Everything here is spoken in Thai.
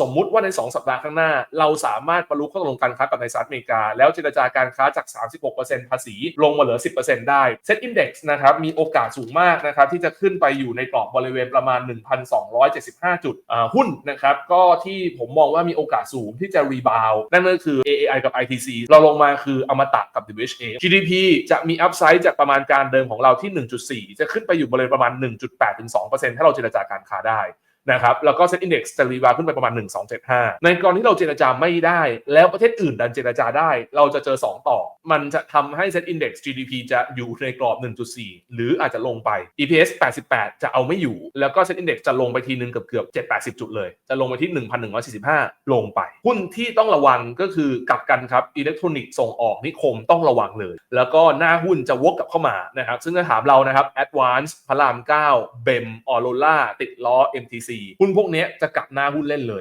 สมมุติว่าใน 2 สัปดาห์ข้างหน้า เราสามารถบรรลุข้อตกลงการค้ากับในสหรัฐอเมริกา แล้วเจรจาการค้าจาก 36%ภาษีลงมาเหลือ 10%ได้เซ็ตอินดี x นะครับมีโอกาสสูงมากนะครับที่จะขึ้นไปอยู่ในกรอบบริเวณประมาณ 1,275 จุดอ่าหุ้นนะครับก็ที่ผมมองว่ามีโอกาสสูงที่จะรีบาวนั่นก็คือ AAI กับ ITC เราลงมาคืออมตะกับ WHA GDP จะมีอัพไซด์จากประมาณการเดิมของเราที่ 1.4 จะขึ้นไปอยู่บริเวณประมาณ 1.8ถึง2%ถ้าเราเจรจาการค้าได้ นะครับแล้วก็เซ็ตอินดี x จะรีบาวขึ้นไปประมาณ 1275 ในกรณีที่เราเจรจาไม่ได้ แล้วประเทศอื่นดันเจรจาได้ เราจะเจอ 2 ต่อ มันจะทำให้เซ็ตอินดี x GDP จะอยู่ในกรอบ 1.4 หรืออาจจะลงไป EPS 88 จะเอาไม่อยู่ แล้วก็เซ็ตอินดี x จะลงไปทีนึงเกือบเกือบ780 จุดเลย จะลงไปที่ 1,145 ลงไป หุ้นที่ต้องระวังก็คือกลับกันครับอิเล็กทรอนิกส์ส่งออกนิคมต้องระวังเลย แล้วก็หน้าหุ้นจะวกกลับเข้ามานะครับซึ่งถ้าถามเรานะครับ Advance พระราม9 BEM Aurora ติดล้อ MTC หุ้นพวกนี้จะกลับหน้าหุ้นเล่นเลย